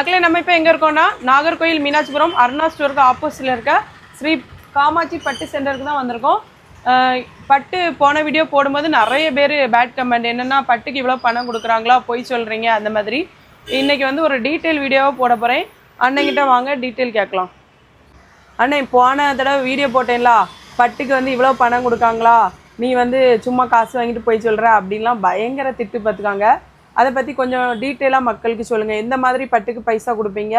மக்களே நம்ம இப்போ எங்கே இருக்கோம்னா நாகர்கோயில் மீனாட்சிபுரம் அருணா ஸ்டோருக்கு ஆப்போசிட்டில் இருக்க ஸ்ரீ காமாட்சி பட்டு சென்டருக்கு தான் வந்திருக்கோம். பட்டு போன வீடியோ போடும்போது நிறைய பேர் பேட் கமெண்ட் என்னென்னா பட்டுக்கு இவ்வளோ பணம் கொடுக்குறாங்களா பொய் சொல்கிறீங்க அந்த மாதிரி. இன்னைக்கு வந்து ஒரு டீட்டெயில் வீடியோவாக போட போகிறேன் அண்ணங்கிட்ட வாங்க டீட்டெயில் கேட்கலாம். அண்ணே போன தடவை வீடியோ போட்டேன்ல பட்டுக்கு வந்து இவ்வளோ பணம் கொடுக்காங்களா நீ வந்து சும்மா காசு வாங்கிட்டு போய் சொல்கிற அப்படின்லாம் பயங்கர திட்டு பார்த்துக்காங்க அதை பற்றி கொஞ்சம் டீட்டெயிலாக மக்களுக்கு சொல்லுங்கள் எந்த மாதிரி பட்டுக்கு பைசா கொடுப்பீங்க?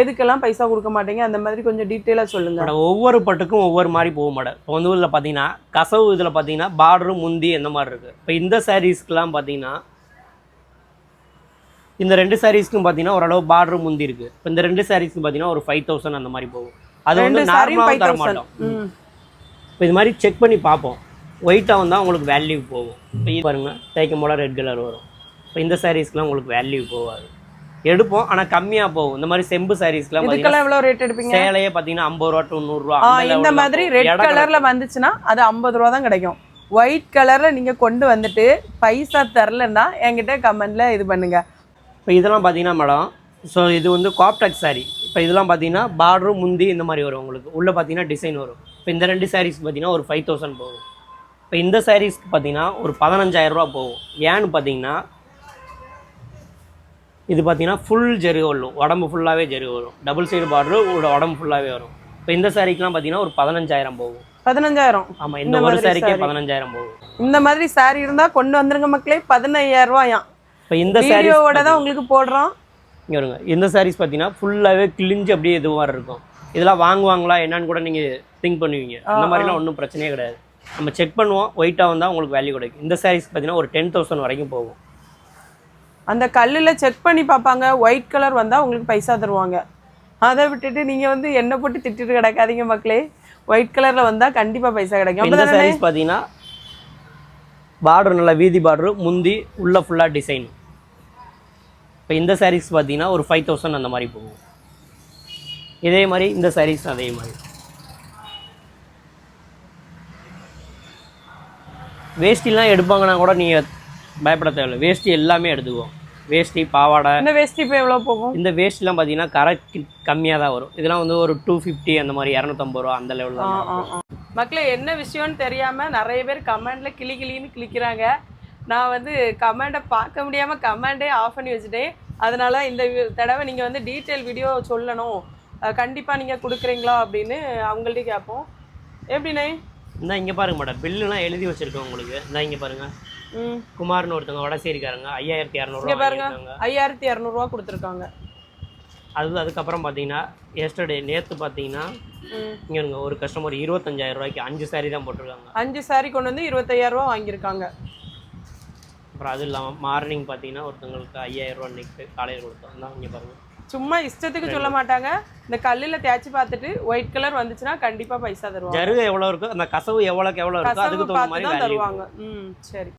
எதுக்கெல்லாம் பைசா கொடுக்க மாட்டீங்க? அந்த மாதிரி கொஞ்சம் டீட்டெயிலாக சொல்லுங்கள் ஒவ்வொரு பட்டுக்கும் ஒவ்வொரு மாதிரி போகும் மேடம். இப்போ வந்து இதில் பார்த்தீங்கன்னா கசவு இதில் பார்த்தீங்கன்னா பார்டரு முந்தி இந்த மாதிரி இருக்குது இப்போ இந்த சாரீஸ்க்குலாம் பார்த்தீங்கன்னா இந்த ரெண்டு சாரீஸ்க்கும் பார்த்தீங்கன்னா ஓரளவு பார்டர் முந்தி இருக்குது இப்போ இந்த ரெண்டு சாரீஸ்க்கு பார்த்தீங்கன்னா ஒரு ஃபைவ் தௌசண்ட் அந்த மாதிரி போகும். அது வந்து நார்மலாக தர மாட்டோம். இப்போ இது மாதிரி செக் பண்ணி பார்ப்போம். ஒயிட்டாக வந்தால் உங்களுக்கு வேல்யூ போகும். இப்போ இது பாருங்க தேய்க்கும் போல ரெட் கலர் வரும். இப்போ இந்த சாரீஸ்க்குலாம் உங்களுக்கு வேல்யூ போகாது. எடுப்போம் ஆனால் கம்மியாக போகும். இந்த மாதிரி செம்பு பார்த்தீங்கன்னா இதுக்கெல்லாம் எவ்வளோ ரேட் எடுப்பீங்க? சேலையே பார்த்தீங்கன்னா ஐம்பது ரூபா டு நூறுரூவா இந்த மாதிரி ரெட் கலர்ல. வந்துச்சுன்னா அது ஐம்பது ரூபா தான் கிடைக்கும். ஒயிட் கலர்ல நீங்க கொண்டு வந்துட்டு பைசா தரலன்னா என்கிட்ட கமெண்ட்ல இது பண்ணுங்க. இப்போ இதெல்லாம் பார்த்தீங்கன்னா மேடம் ஸோ இது வந்து காப்டெக் saree. இப்போ இதெல்லாம் பார்த்தீங்கன்னா பார்டரும் முந்தி இந்த மாதிரி வரும் உங்களுக்கு. உள்ளே பார்த்தீங்கன்னா டிசைன் வரும். இப்போ இந்த ரெண்டு சாரீஸ்க்கு பார்த்தீங்கன்னா ஒரு ஃபைவ் தௌசண்ட் போகும். இப்போ இந்த சாரீஸ்க்கு பார்த்தீங்கன்னா ஒரு 15000 ரூபா போகும். ஏன்னு பார்த்தீங்கன்னா இது பார்த்தீங்கன்னா ஃபுல் ஜெரு வரும் உடம்பு ஃபுல்லாகவே ஜெரு வரும் டபுள் சைடு பார்டரு உடம்பு ஃபுல்லாகவே வரும். இப்போ இந்த சாரீக்கெலாம் பார்த்தீங்கன்னா ஒரு பதினஞ்சாயிரம் போகும். பதினஞ்சாயிரம். ஆமாம் இந்த ஒரு சாரிக்கே. பதினஞ்சாயிரம் போகும். இந்த மாதிரி saree இருந்தா கொண்டு வந்துருங்க மக்களே பதினையாயிரம் ரூபாயாம். இப்போ இந்த சாரீஸ் தான் உங்களுக்கு போடுறோம். இங்கே வருங்க. இந்த சாரீஸ் பார்த்தீங்கன்னா ஃபுல்லாகவே கிழிஞ்சு அப்படியே இது மாதிரி இருக்கும். இதெல்லாம் வாங்குவாங்களா என்னன்னு கூட நீங்கள் திங்க் பண்ணுவீங்க. அந்த மாதிரிலாம் ஒன்றும் பிரச்சனையே கிடையாது. நம்ம செக் பண்ணுவோம் ஒயிட்டாக வந்தால் உங்களுக்கு வேல்யூ கிடைக்கும். இந்த சாரீஸ் பார்த்தீங்கன்னா ஒரு டென் தௌசண்ட் வரைக்கும் போகும். அந்த கல்லுல செக் பண்ணி பார்ப்பாங்க. ஒயிட் கலர் வந்தா உங்களுக்கு பைசா தருவாங்க. அதை விட்டுட்டு நீங்க வந்து என்ன போட்டு திட்டிட்டு கிடக்காதீங்க மக்களே. ஒயிட் கலர்ல வந்தா கண்டிப்பா பைசா கிடைக்கும். இந்த? சாரீஸ் பார்த்தீங்கன்னா பார்டர் நல்லா வீதி பார்டர் முந்தி உள்ள ஃபுல்லாக டிசைன் இப்போ இந்த சாரீஸ் பார்த்தீங்கன்னா ஒரு ஃபைவ் தௌசண்ட் அந்த மாதிரி போகும். இதே மாதிரி இந்த சாரீஸ் அதே மாதிரி. வேஷ்டிலாம் எடுப்பாங்கன்னா கூட நீங்கள் பயப்பட தேவையில்லை வேஷ்டி எல்லாமே எடுத்துக்குவோம். வேஷ்டி பாவாடை. இந்த வேஷ்டி இப்போ எவ்வளவு போகும்? இந்த வேஷ்டிலாம் பார்த்தீங்கன்னா கரெக்ட் கம்மியாக தான் வரும். இதெல்லாம் வந்து ஒரு டூ ஃபிஃப்டி அந்த மாதிரி இரநூத்தம்பது ரூபா அந்த லெவலில் தான். மக்களே என்ன விஷயம்னு தெரியாம நிறைய பேர் கமெண்ட்ல கிளி கிளின்னு கிளிக்கிறாங்க. நான் வந்து கமெண்ட்டை பார்க்க முடியாம கமெண்டே ஆஃப் பண்ணி வச்சுட்டேன். அதனால இந்த தடவை நீங்க வந்து டீட்டெயில் வீடியோ சொல்லணும். அஹ் கண்டிப்பா நீங்க கொடுக்குறீங்களா அப்படின்னு அவங்கள்ட்ட கேட்போம். எப்படிண்ணே? இந்த இங்கே பாருங்க மேடம். பில்லுலாம் எழுதி வச்சிருக்கோம் உங்களுக்கு. இந்த இங்கே பாருங்க. குமார்னு ஒருத்தவங்க வடசேரிக்காரங்க. ஐயாயிரத்தி இரநூறுவா பாருங்க. ஐயாயிரத்தி இரநூறுவா கொடுத்துருக்காங்க. அது அதுக்கப்புறம் பார்த்தீங்கன்னா எஸ்டர்டே நேற்று பார்த்தீங்கன்னா இங்கே இருங்க ஒரு கஸ்டமர் இருபத்தஞ்சாயிரம் ரூபாய்க்கு அஞ்சு சாரி தான் போட்டிருக்காங்க. அஞ்சு சாரி கொண்டு வந்து இருபத்தையாயிரம் ரூபா வாங்கியிருக்காங்க. அப்புறம் அது இல்லாமல் மார்னிங் பார்த்தீங்கன்னா ஒருத்தவங்களுக்கு ஐயாயிரம் ரூபா இன்னைக்கு காலையில் கொடுத்தோம். தான் இங்கே பாருங்க. சும்மா இஷ்டத்துக்கு சொல்ல மாட்டாங்க இந்த கல்லில் தேய்ச்சி பார்த்துட்டு ஒயிட் கலர் வந்துச்சுன்னா கண்டிப்பா பைசா தருவாங்க. ஜருகு எவ்வளோ இருக்கோ அந்த கசவு எவ்வளோக்கு எவ்வளோ இருக்கோ அதுக்கு தகுந்த மாதிரி தருவாங்க. ம் சரி.